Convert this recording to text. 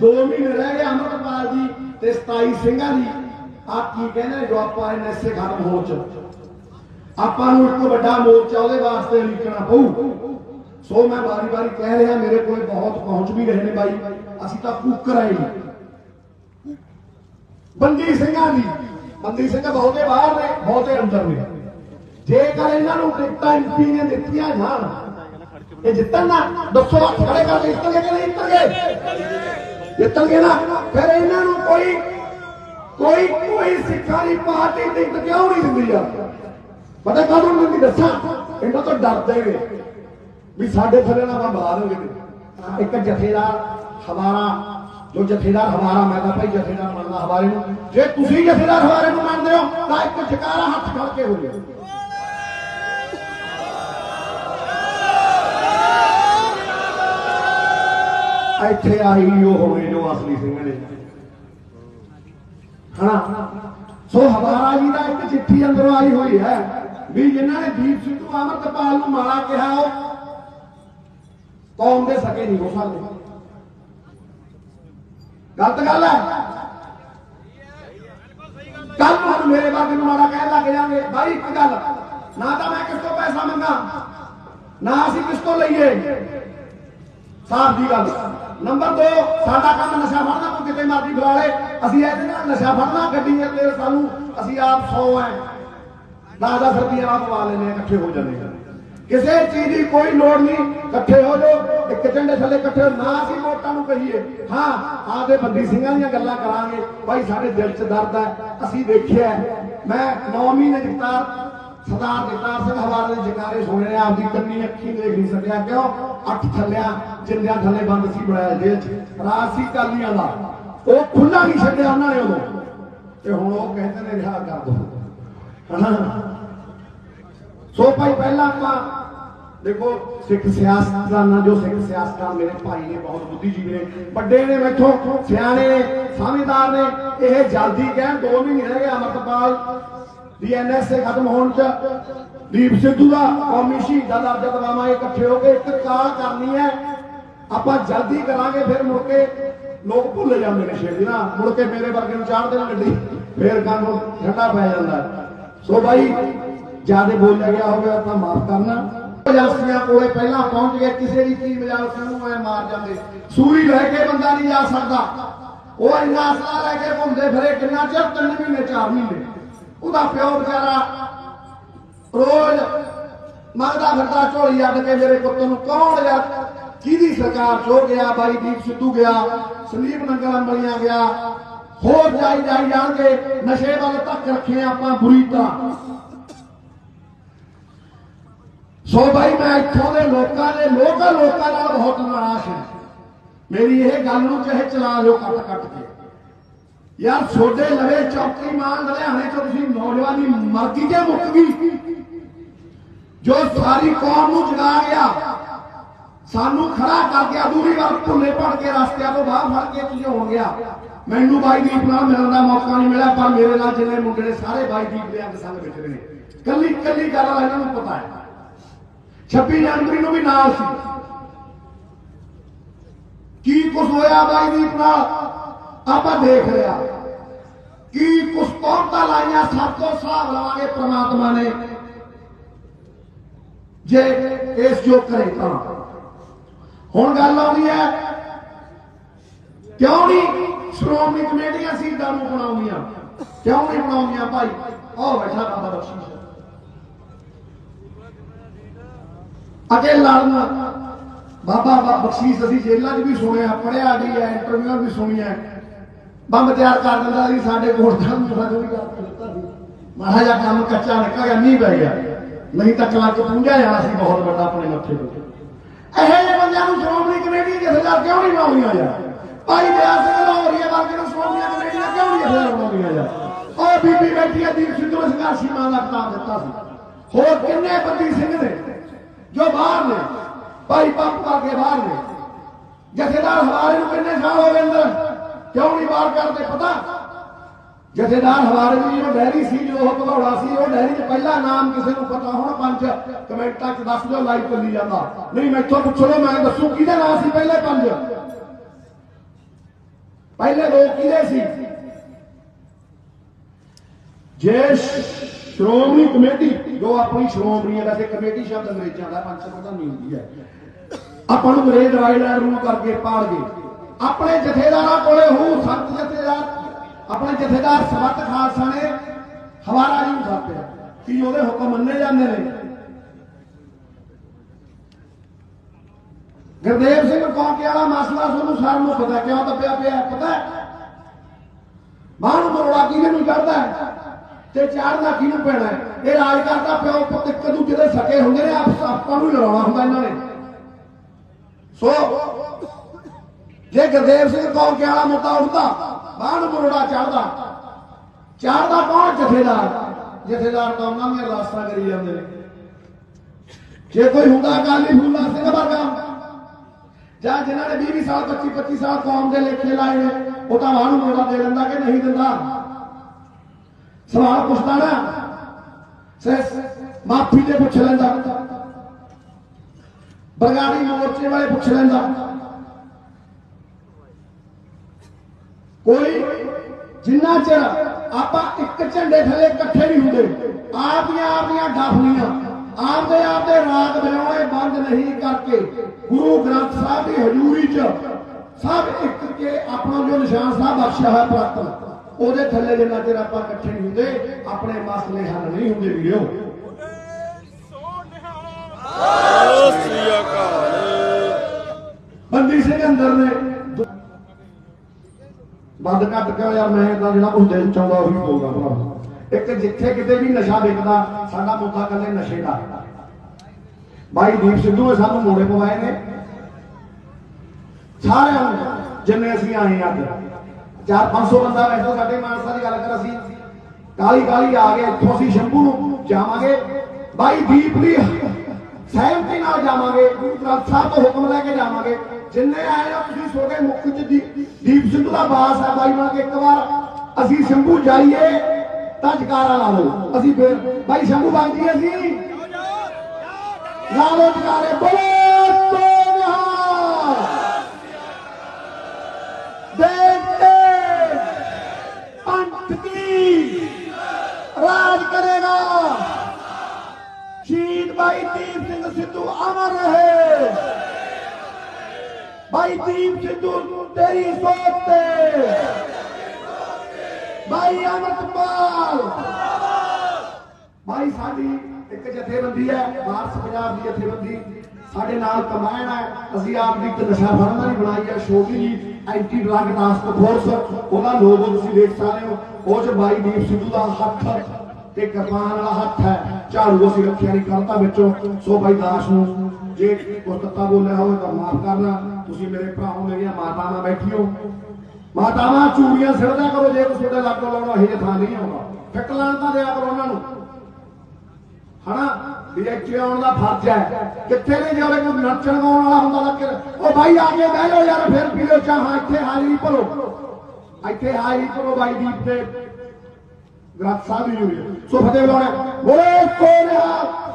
2 ਮਹੀਨੇ ਰਹਿ ਗਏ ਅਮਰਪਾਲ ਜੀ ਤੇ 27 ਸਿੰਘਾਂ ਦੀ। ਆਪ ਕੀ ਕਹਿੰਦੇ ਜੋ ਆਪਾਂ ਐਨਐਸਏ ਖਤਮ ਹੋ ਚ। ਆਪਾਂ ਨੂੰ ਇੱਕ ਵੱਡਾ ਮੋਰਚਾ ਉਹਦੇ ਵਾਸਤੇ ਲਿਖਣਾ ਪਊ। ਸੋ ਮੈਂ ਵਾਰੀ ਵਾਰੀ ਕਹਿ ਰਿਹਾ, ਮੇਰੇ ਕੋਲੇ ਬਹੁਤ ਪਹੁੰਚ ਵੀ ਰਹੇ ਨੇ ਬਾਈ। ਅਸੀਂ ਤਾਂ ਕੁੱਕਰ ਆਏ ਨਹੀਂ ਬੰਦੀ ਸਿੰਘਾਂ ਦੀ। ਬੰਦੀ ਸਿੰਘ ਬਹੁਤੇ ਬਾਹਰ ਨੇ, ਬਹੁਤੇ ਅੰਦਰ ਨੇ। ਜੇਕਰ ਇਹਨਾਂ ਨੂੰ ਟਿਕਟਾਂ ਐਮਪੀ ਨੇ ਦਿੱਤੀਆਂ ਜਾਣ, ਇਹ ਜਿੱਤਣ ਨਾ, ਦੱਸੋ ਹੱਥ ਖੜੇ ਕਰਕੇ ਜਿੱਤਣਗੇ ਕਿ ਨਹੀਂ ਜਿੱਤਣਗੇ? ਜਿੱਤਣਗੇ ਨਾ, ਫਿਰ ਇਹਨਾਂ ਨੂੰ ਕੋਈ ਕੋਈ ਕੋਈ ਸਿੱਖਾਂ ਦੀ ਪਾਰਟੀ ਟਿਕਟ ਕਿਉਂ ਨਹੀਂ ਦਿੰਦੀ ਆ? ਪਤਾ ਕਾਹਦੋਂ ਨਹੀਂ ਦਿੰਦੀ ਦੱਸਾਂ? ਇਹਨਾਂ ਤੋਂ ਡਰਦੇ ਨੇ ਵੀ ਸਾਡੇ ਥੱਲੇ ਨਾ ਆਪਾਂ ਬੁਲਾ ਦੇਣਗੇ ਇੱਕ ਜਥੇਦਾਰ ਹਮਾਰਾ ਜੋ ਜਥੇਦਾਰ ਹਮਾਰਾ ਮੈਂ ਤਾਂ ਭਾਈ ਜਥੇਦਾਰ ਮੰਨਦਾ ਹਮਾਰੇ ਨੂੰ। ਜੇ ਤੁਸੀਂ ਜਥੇਦਾਰ ਹਮਾਰੇ ਨੂੰ ਮੰਨਦੇ ਹੋ, ਤਾਂ ਇੱਕ ਜਕਾਰਾ ਹੱਥ ਖੜ ਕੇ ਹੋ ਗਿਆ ਇੱਥੇ ਆਈ ਉਹ ਹੋਵੇ ਜੋ ਅਸਲੀ ਸਿੰਘ ਨੇ। ਹਨਾ? ਸੋ ਹਮਾਰਾ ਜੀ ਦਾ ਇੱਕ ਚਿੱਠੀ ਅੰਦਰੋਂ ਆਈ ਹੋਈ ਹੈ ਵੀ ਜਿਨ੍ਹਾਂ ਨੇ ਦੀਪ ਸਿੱਧੂ ਅਮਰਤਪਾਲ ਨੂੰ ਮਾੜਾ ਕਿਹਾ, ਉਹ ਕੌਮ ਦੇ ਸਕੇ ਨਹੀਂ ਹੋ ਸਕਦੇ। ਗਲਤ ਗੱਲ ਹੈ। ਕੱਲ ਨੂੰ ਮੇਰੇ ਬਾਰੇ ਨੂੰ ਮਾੜਾ ਕਹਿਣ ਲੱਗ ਜਾਣਗੇ ਬਾਈ, ਇੱਕ ਗੱਲ, ਨਾ ਤਾਂ ਮੈਂ ਕਿਸ ਤੋਂ ਪੈਸਾ ਮੰਗਾ, ਨਾ ਅਸੀਂ ਕਿਸ ਤੋਂ ਲਈਏ। ਸਾਫ਼ ਦੀ ਗੱਲ। ਨੰਬਰ 2 ਸਾਡਾ ਕੰਮ ਨਸ਼ਾ ਫੜਨਾ ਕੋਈ ਕਿਤੇ ਮਰਜ਼ੀ ਫੜਾ ਅਸੀਂ ਇਹਦੇ ਨਾਲ ਨਸ਼ਾ ਫੜਨਾ ਗੱਡੀ ਦੇ ਸਾਨੂੰ ਅਸੀਂ ਆਪ 100 ਐ। 10 ਰੁਪਏ ਆਪ ਪਵਾ ਲੈਨੇ ਇਕੱਠੇ ਹੋ ਜਾਂਦੇ ਆ। ਕਿਸੇ ਚੀਜ਼ ਦੀ ਕੋਈ ਲੋੜ ਨਹੀਂ ਇਕੱਠੇ ਹੋ ਜਾਓ। ਇੱਕ ਝੰਡੇ ਥੱਲੇ ਇਕੱਠੇ ਹੋ, ਨਾ ਅਸੀਂ ਵੋਟਾਂ ਨੂੰ ਕਹੀਏ। ਹਾਂ ਆਪਦੇ ਬੰਦੀ ਸਿੰਘਾਂ ਦੀਆਂ ਗੱਲਾਂ ਕਰਾਂਗੇ। ਭਾਈ ਸਾਡੇ ਦਿਲ 'ਚ ਦਰਦ ਹੈ ਅਸੀਂ ਦੇਖਿਆ ਮੈਂ 9 ਮਹੀਨੇ ਜਗਤਾਰ ਸਰਦਾਰ ਜਗਤਾਰ ਸਿੰਘ ਹਵਾਲੇ ਦੇ ਜਕਾਰੇ ਸੁਣੇ ਨੇ ਆਪਦੀ ਕੰਨੀ ਅੱਖੀ ਦੇਖ ਨਹੀਂ ਸਕਿਆ, ਕਿਉਂ? ਅੱਖ ਥੱਲਿਆ, ਜਿੰਦਿਆਂ ਥੱਲੇ ਬੰਦ ਸੀ ਬਣਾਇਆ ਜੇਲ੍ਹ 'ਚ। ਰਾਜ ਸੀ ਕਾਲੀਆਂ ਦਾ। ਉਹ ਖੁੱਲਾ ਨਹੀਂ ਛੱਡਿਆ ਉਹਨਾਂ ਨੇ ਉਦੋਂ। ਤੇ ਹੁਣ ਉਹ ਕਹਿੰਦੇ ਨੇ, ਰਿਹਾ ਕਰ ਦੋ। ਹਨਾ? ਸੋ ਭਾਈ, ਪਹਿਲਾਂ ਆਪਾਂ ਦੇਖੋ, ਸਿੱਖ ਸਿਆਸਤਦਾਨਾਂ, ਜੋ ਸਿੱਖ ਸਿਆਸਤਦਾਨ ਮੇਰੇ ਭਾਈ ਨੇ, ਬਹੁਤ ਬੁੱਧੀਜੀਵੀ ਨੇ, ਵੱਡੇ ਨੇ ਮੈਥੋਂ, ਸਿਆਣੇ ਨੇ, ਸਮਝਦਾਰ ਨੇ, ਇਹ ਜਲਦੀ ਕਹਿਣ, ਦੋ ਮਹੀਨੇ ਰਹਿ ਗਏ ਅਮਰਤਪਾਲ। ਦੀ ਐਨਐਸਏ ਖਤਮ ਹੋਣ ਚ ਦੀਪ ਸਿੱਧੂ ਦਾ ਕੌਮੀ ਸ਼ਹੀਦਾਂ ਦਾ ਦਰਜਾ ਦਵਾਵਾਂਗੇ, ਇਕੱਠੇ ਹੋ ਕੇ, ਇੱਕ ਕਾਲ ਕਰਨੀ ਹੈ। ਆਪਾਂ ਜਲਦੀ ਕਰਾਂਗੇ, ਫਿਰ ਮੁੜ ਕੇ ਲੋਕ ਭੁੱਲ ਜਾਂਦੇ ਨੇ ਛੇਤੀ ਨਾ। ਮੁੜ ਕੇ ਮੇਰੇ ਵਰਗੇ ਨੂੰ ਚਾੜ ਦੇਣ ਗੱਡੀ ਫੇਰ ਕੰਮ ਠੰਡਾ ਪੈ ਜਾਂਦਾ। ਹੈ। ਸੋ ਭਾਈ ਜਿਆਦੇ ਬੋਲਿਆ ਗਿਆ ਹੋਵੇ ਤਾਂ ਮਾਫ ਕਰਨਾ। ਏਜੰਸੀਆਂ ਕੋਲੇ ਪਹਿਲਾਂ ਪਹੁੰਚ ਗਏ, ਕਿਸੇ ਦੀ ਕੀ ਮਜਾਲ ਨੂੰ ਐ ਮਾਰ ਜਾਂਦੇ। ਸੂਈ ਲੈ ਕੇ ਬੰਦਾ ਨਹੀਂ ਜਾ ਸਕਦਾ। ਉਹ ਇੰਨਾ ਅਸਲਾ ਲੈ ਕੇ ਘੁੰਮਦੇ ਫਿਰੇ, ਕਿੰਨਾ ਚਿਰ? ਤਿੰਨ ਮਹੀਨੇ, ਚਾਰ ਮਹੀਨੇ। ਉਹਦਾ ਪਿਓ ਵਿਚਾਰਾ ਰੋਜ਼ ਮੰਗਦਾ ਫਿਰਦਾ ਝੋਲੀ ਅੱਡ ਕੇ ਮੇਰੇ ਪੁੱਤ ਨੂੰ ਕੌਣ ਯਾਰ ਕਿਹਦੀ ਸਰਕਾਰ ਚੋ ਗਿਆ? ਬਾਈ ਦੀਪ ਸਿੱਧੂ ਗਿਆ, ਸੰਦੀਪ ਨੰਗਲ ਅੰਬਲੀਆਂ ਗਿਆ। ਹੋਰ ਜਾਈ ਜਾਈ ਜਾਣਗੇ, ਨਸ਼ੇ ਵਾਲੇ ਤੱਕ ਰੱਖੇ ਆਪਾਂ ਬੁਰੀ ਤਰ੍ਹਾਂ। ਸੋ ਭਾਈ ਮੈਂ ਇੱਥੋਂ ਦੇ ਲੋਕਾਂ ਦੇ ਲੋਕਾਂ ਲੋਕਾਂ ਨਾਲ ਬਹੁਤ ਨਾਰਾਜ਼ ਹਾਂ। ਮੇਰੀ ਇਹ ਗੱਲ ਨੂੰ ਚਾਹੇ ਚਲਾ ਲਿਓ ਕੱਟ ਕੱਟ ਕੇ। ਯਾਰ ਛੋਡੇ ਲਵੇ ਚੌਕੀ ਮਾਨ ਲੁਧਿਆਣੇ ਤੋਂ ਤੁਸੀਂ ਨੌਜਵਾਨੀ ਮਰ ਗਈ ਕਿ ਮੁੱਕ ਗਈ। ਜੋ ਸਾਰੀ ਕੌਮ ਨੂੰ ਜਗਾ ਗਿਆ, ਸਾਨੂੰ ਖੜਾ ਕਰ ਗਿਆ, ਦੂਰੀ ਵਾਰ ਭੁੱਲੇ ਪੜ ਕੇ ਰਸਤਿਆਂ ਤੋਂ ਬਾਹਰ ਫੜ ਕੇ ਤੁਸੀਂ ਹੋ ਗਿਆ। ਮੈਨੂੰ ਬਾਈ ਦੀਪ ਨਾਲ ਮਿਲਣ ਦਾ ਮੌਕਾ ਨਹੀਂ ਮਿਲਿਆ, ਪਰ ਮੇਰੇ ਨਾਲ ਜਿੰਨੇ ਮੁੰਡੇ ਨੇ, ਸਾਰੇ ਬਾਈ ਦੀਪ ਦੇ ਅੰਗ ਸੰਗ ਬੈਠੇ ਨੇ। ਕੱਲੀ ਕੱਲੀ ਗੱਲ ਇਹਨਾਂ ਨੂੰ ਪਤਾ ਹੈ। 26 ਜਨਵਰੀ ਨੂੰ ਵੀ ਨਾਲ ਸੀ। ਕੀ ਕੁਝ ਹੋਇਆ ਬਾਈ ਦੀਪ ਨਾਲ? ਆਪਾਂ ਦੇਖ ਲਿਆ ਕਿ ਕੁਝ ਕੌਮਤਾਂ ਲਾਈਆਂ, ਸਭ ਤੋਂ ਹਿਸਾਬ ਲਵਾਂਗੇ ਪ੍ਰਮਾਤਮਾ ਨੇ। ਜੇ ਇਸ ਜੋ ਕਰੇ ਤਾਂ। ਹੁਣ ਗੱਲ ਆਉਂਦੀ ਹੈ, ਕਿਉਂ ਨਹੀਂ ਸ਼੍ਰੋਮਣੀ ਕਮੇਟੀਆਂ ਸੀਟਾਂ ਨੂੰ ਬਣਾਉਂਦੀਆਂ? ਕਿਉਂ ਨਹੀਂ ਬਣਾਉਂਦੀਆਂ ਭਾਈ? ਆਹ ਬੈਠਾ ਬਾਬਾ ਬਖਸ਼ੀਸ਼। ਅਗੇ ਲੜਨ। ਬਾਬਾ ਬਖਸ਼ੀਸ਼, ਅਸੀਂ ਜੇਲ੍ਹਾਂ 'ਚ ਵੀ ਸੁਣਿਆ ਪੜਿਆ ਵੀ ਹੈ ਇੰਟਰਵਿਊ ਵੀ ਸੁਣੀਆਂ। ਬੰਬ ਤਿਆਰ ਕਰ ਦਿੰਦਾ ਸੀ, ਸਾਡੇ ਕੋਲ ਤਾਂ ਸਾਨੂੰ ਵੀ ਕਰ ਸੀ। ਮਾੜਾ ਜਿਹਾ ਕੰਮ ਕੱਚਾ ਨਿਕਲ ਗਿਆ ਨਹੀਂ ਪੈ ਗਿਆ। ਨਹੀਂ ਤਾਂ ਕਲੱਕ ਪੁੰਝਾ ਜਾਣਾ ਸੀ ਬਹੁਤ ਵੱਡਾ ਆਪਣੇ ਮੱਥੇ ਤੇ। ਇਹੋ ਜਿਹੇ ਬੰਦਿਆਂ ਨੂੰ ਸ਼੍ਰੋਮਣੀ ਕਮੇਟੀ ਜਥੇਦਾਰ ਕਿਉਂ ਨਹੀਂ ਬਣਾਉਂਦੀਆਂ ਯਾਰ? ਭਾਈ ਦਇਆ ਸਿੰਘ ਲਾਹੌਰੀਆ ਵਰਗੇ ਨੂੰ ਸ਼੍ਰੋਮਣੀ ਕਮੇਟੀਆਂ ਕਿਉਂ ਨਹੀਂ ਜਥੇਦਾਰ ਬਣਾਉਂਦੀਆਂ ਯਾਰ? ਉਹ ਬੀਬੀ ਬੈਠੀ ਆ, ਦੀਪ ਸਿੱਧੂ ਸੰਘਰਸ਼ੀ ਮਾਂ ਦਾ ਕਿਤਾਬ ਦਿੱਤਾ ਸੀ। ਹੋਰ ਕਿੰਨੇ ਬੰਦੀ ਸਿੰਘ ਨੇ ਜੋ ਬਾਹਰ ਨੇ? ਭਾਈ ਪੰਪ ਵਰਗੇ ਬਾਹਰ ਨੇ। ਜਥੇਦਾਰ ਹਵਾਰੇ ਨੂੰ ਕਿੰਨੇ ਸਾਲ ਹੋ ਗਏ ਅੰਦਰ? ਕਿਉਂ ਨਹੀਂ ਵਾਰ ਕਰਦੇ ਪਤਾ? ਜਥੇਦਾਰ ਹਵਾਰੇ ਨੂੰ ਜਿਹੜਾ ਡੈਰੀ ਸੀ, ਜੋ ਉਹ ਭਗੌੜਾ ਸੀ, ਉਹ ਡੈਰੀ 'ਚ ਪਹਿਲਾ ਨਾਮ ਕਿਸੇ ਨੂੰ ਪਤਾ ਹੁਣ, ਪੰਜ ਕਮੈਂਟਾਂ 'ਚ ਦੱਸ ਦਿਓ, ਲਾਈਵ ਚੱਲੀ ਜਾਂਦਾ। ਨਹੀਂ, ਮੈਥੋਂ ਪੁੱਛੋ ਮੈਂ ਦੱਸੂ ਕਿਹਦਾ ਨਾਮ ਸੀ ਪਹਿਲੇ ਪੰਜ? ਪਹਿਲੇ ਦੋ ਕਿਹਦੇ ਸੀ? ਜੇ ਸ਼੍ਰੋਮਣੀ ਕਮੇਟੀ, ਜੋ ਆਪਣੀ ਸ਼੍ਰੋਮਣੀ ਹੈ, ਵੈਸੇ ਕਮੇਟੀ ਸ਼ਬਦ ਅੰਗਰੇਜ਼ਾਂ ਦਾ ਪੰਜ ਸੌ ਦਾ ਨਹੀਂ ਹੁੰਦੀ ਹੈ। ਆਪਾਂ ਨੂੰ ਅੰਗਰੇਜ਼ ਰਾਜ ਲੈ ਰੂ ਕਰਕੇ ਪਾੜ ਗਏ ਆਪਣੇ ਜਥੇਦਾਰਾਂ ਕੋਲੇ ਹੂ, ਸੰਤ ਜਥੇਦਾਰ। ਆਪਣੇ ਜਥੇਦਾਰ ਸਬਤ ਖਾਲਸਾ ਨੇ ਹਵਾਰਾ ਜੀ ਸਾਪਿਆ ਕਿ ਉਹਦੇ ਹੁਕਮ ਮੰਨੇ ਜਾਂਦੇ ਨੇ? ਗੁਰਦੇਵ ਸਿੰਘ ਕੌਂਕੇ ਵਾਲਾ ਮਸਲਾ ਤੁਹਾਨੂੰ ਸਾਰਿਆਂ ਨੂੰ ਪਤਾ ਕਿਉਂ ਦੱਬਿਆ ਪਿਆ ਪਤਾ ਹੈ? ਨੂੰ ਮਰੋੜਾ ਕਿਹਨੇ ਨੂੰ ਚੜਦਾ ਤੇ ਚੜਨਾ ਕਿਹਨੂੰ ਪੈਣਾ ਇਹ ਰਾਜ ਕਰਦਾ ਪਿਓ ਪੁੱਤ ਇੱਕ ਦੂਜੇ ਦੇ ਸਕੇ ਹੁੰਦੇ ਨੇ। ਆਪਸ ਆਪਾਂ ਨੂੰ ਲੜਾਉਣਾ ਹੁੰਦਾ ਇਹਨਾਂ ਨੇ। ਸੋ ਜੇ ਗੁਰਦੇਵ ਸਿੰਘ ਕੌਂਕੇ ਵਾਲਾ ਮੁੱਦਾ ਉੱਠਦਾ ਬਾਹਰ ਨੂੰ ਚੜਦਾ ਚੜਦਾ ਕੌਣ? ਜਥੇਦਾਰ। ਜਥੇਦਾਰ ਤਾਂ ਉਹਨਾਂ ਦੀਆਂ ਲਾਸਾਂ ਕਰੀ ਜਾਂਦੇ ਨੇ। ਜੇ ਕੋਈ ਹੁੰਦਾ ਅਕਾਲੀ ਫੂਲਾ ਸਿੰਘ ਵਰਗਾ। ਜਾਂ ਜਿਨ੍ਹਾਂ ਨੇ 20 ਸਾਲ 25 25 ਸਾਲ ਕੌਮ ਦੇ ਲੇਖੇ ਲਾਏ ਨੇ, ਉਹ ਤਾਂ ਵਾਹ ਨੂੰ ਮੋੜਾ ਦੇ ਦਿੰਦਾ ਕਿ ਨਹੀਂ ਦਿੰਦਾ? ਸਵਾਲ ਪੁੱਛਦਾ ਨਾ। ਸੇ ਮਾਫੀ ਦੇ ਪੁੱਛ ਲੈਂਦਾ। ਬਰਗਾੜੀ ਮੋਰਚੇ ਵਾਲੇ ਪੁੱਛ ਲੈਂਦਾ। ਕੋਈ ਜਿੰਨਾ ਚਿਰ ਆਪਾਂ ਇੱਕ ਝੰਡੇ ਥੱਲੇ ਇਕੱਠੇ ਨਹੀਂ ਹੁੰਦੇ ਆਪਦੀਆਂ ਆਪਦੀਆਂ ਡਾਫਲੀਆਂ ਆਪਦੇ ਆਪਦੇ ਰਾਗ ਵਜਾਉਣੇ ਬੰਦ ਨਹੀਂ ਕਰਕੇ ਗੁਰੂ ਗ੍ਰੰਥ ਸਾਹਿਬ ਦੀ ਹਜ਼ੂਰੀ 'ਚ ਸਭ ਇੱਕ ਕੇ ਆਪਣਾ ਜੋ ਨਿਸ਼ਾਨ ਸਾਹਿਬ ਬਖਸ਼ਿਆ ਹੋਇਆ ਪ੍ਰਾਪਤ ਉਹਦੇ ਥੱਲੇ ਜਿੰਨਾ ਚਿਰ ਆਪਾਂ ਇਕੱਠੇ ਨਹੀਂ ਹੁੰਦੇ ਆਪਣੇ ਮਸਲੇ ਹੱਲ ਨਹੀਂ ਹੁੰਦੇ ਵੀਰੋ। ਸਤਿ ਸ੍ਰੀ ਅਕਾਲ। ਬੰਦੀ ਸਿੰਘ ਅੰਦਰ ਨੇ ਬੰਦ ਘੱਟ ਕੇ ਯਾਰ, ਮੈਂ ਤਾਂ ਜਿਹੜਾ ਕੁਝ ਦਿਲ ਚਾਹੁੰਦਾ ਉਹੀ ਬੋਲਦਾ ਭਰਾ ਇੱਕ ਜਿੱਥੇ ਕਿਤੇ ਵੀ ਨਸ਼ਾ ਵਿਕਦਾ, ਸਾਡਾ ਮੁੱਦਾ ਕੱਲੇ ਨਸ਼ੇ ਦਾ। ਬਾਈ ਦੀਪ ਸਿੱਧੂ ਨੇ ਸਾਨੂੰ ਮੋੜੇ ਪਵਾਏ ਨੇ। ਸਾਰਿਆਂ ਨੂੰ, ਜਿੰਨੇ ਅਸੀਂ ਆਏ ਅੱਜ। 4-500 ਬੰਦਾ ਵੈਸੇ ਸਾਡੇ ਮਾਨਸਾ ਦੀ ਗੱਲ ਕਰ, ਅਸੀਂ ਕਾਲੀ ਕਾਲੀ ਆ ਗਏ, ਇੱਥੋਂ ਅਸੀਂ ਸ਼ੰਭੂ ਨੂੰ ਜਾਵਾਂਗੇ। ਬਾਈ ਦੀਪ ਦੀ ਸਹਿਮਤੀ ਨਾਲ ਜਾਵਾਂਗੇ ਗੁਰੂ ਗ੍ਰੰਥ ਸਾਹਿਬ ਤੋਂ ਹੁਕਮ ਲੈ ਕੇ ਜਾਵਾਂਗੇ। ਜਿੰਨੇ ਆਏ ਆ ਤੁਸੀਂ ਛੋਟੇ ਮੁੱਖ ਚ ਦੀ- ਦੀਪ ਸਿੰਘ ਦਾ ਬਾਸ ਹੈ ਬਾਈ ਮਾਂ ਕੇ ਇੱਕ ਵਾਰ ਅਸੀਂ ਸ਼ੰਭੂ ਜਾਈਏ ਤਾਂ ਜਕਾਰਾ ਲਾ ਲਓ ਅਸੀਂ ਫੇਰ ਬਾਈ ਸ਼ੰਭੂ ਬਾਗ ਜੀ ਅਸੀਂ ਲਾ ਲਓ ਜਕਾਰੇ ਬੋਲੇ ਤੋਨਹਾ ਦੇਖਤੇ ਪੰਥ ਕੀ ਰਾਜ ਕਰੇਗਾ ਸ਼ਹੀਦ ਭਾਈ ਦੀਪ ਸਿੰਘ ਸਿੱਧੂ ਅਮਰ ਰਹੇ ਭਾਈ ਦੀਪ ਸਿੱਧੂ, ਤੇਰੀ ਸੋਚ ਤੇ। ਭਾਈ ਅਮਰਪਾਲ ਭਾਈ ਸਾਡੀ ਇੱਕ ਜਥੇਬੰਦੀ ਹੈ, ਵਾਰਸ ਪੰਜਾਬ ਦੀ ਜਥੇਬੰਦੀ। ਸਾਡੇ ਨਾਲ ਕਮਾਇਣ ਹੈ। ਅਸੀਂ ਆਪ ਦੀ ਇੱਕ ਨਸ਼ਾ ਫੜਨ ਵਾਲੀ ਬਣਾਈ ਹੈ ਛੋਟੀ ਜੀ, ਐਂਟੀ ਡਰਗ ਟਾਸਕ ਫੋਰਸ। ਉਹਨਾਂ ਲੋਗੋ ਤੁਸੀਂ ਦੇਖ ਸਕਦੇ ਹੋ। ਉਹ ਚ ਬਾਈ ਦੀਪ ਸਿੱਧੂ ਦਾ ਹੱਥ ਤੇ ਕਿਰਪਾਨ ਵਾਲਾ ਹੱਥ ਹੈ। ਝਾੜੂ ਅਸੀਂ ਰੱਖਿਆ ਨਹੀਂ ਕਰਤਾ ਵਿੱਚੋਂ। ਸੋ ਬਾਈ ਦਾਸ ਨੂੰ ਜੇ ਕੋਈ ਤੱਤਾ ਬੋਲਿਆ ਹੋਵੇ ਤਾਂ ਮਾਫ ਕਰਨਾ। ਤੁਸੀਂ ਮੇਰੇ ਭਰਾਓ ਮੇਰੀਆਂ ਮਾਤਾਵਾਂ ਬੈਠੀਓ। ਮਾਤਾਵਾਂ ਚੂੜੀਆਂ ਸਿਰਦਾ ਕਰੋ, ਜੇ ਤੁਸੀਂ ਉਹਦੇ ਲਾਗੋਂ ਲਾਉਣਾ, ਇਹ ਥਾਂ ਨਹੀਂ ਆਉਂਦਾ। ਫਿੱਕ ਤਾਂ ਦਿਆ ਕਰੋ ਉਹਨਾਂ ਨੂੰ। ਹਨਾ? ਵੀ ਇੱਥੇ ਆਉਣ ਦਾ ਫਰਜ਼ ਹੈ। ਕਿੱਥੇ ਨੇ ਜੇ ਉਹਦੇ ਕੋਈ ਨੱਚਣ ਗਾਉਣ ਵਾਲਾ ਹੁੰਦਾ ਤਾਂ ਉਹ ਬਾਈ ਆ ਕੇ ਬਹਿ ਜਾਓ ਯਾਰ, ਫਿਰ ਪੀ ਲਓ ਇੱਥੇ ਹਾਜ਼ਰੀ ਭਰੋ। ਇੱਥੇ ਹਾਜ਼ਰੀ ਭਰੋ ਬਾਈ ਦੀਪ ਤੇ ਗ੍ਰੰਥ ਸਾਹਿਬ ਜੀ ਹੋਈ ਸੋ ਫਤਿਹ ਬੁਲਾਉਣਾ ਬੋਲੇ ਸੋਨਿਆ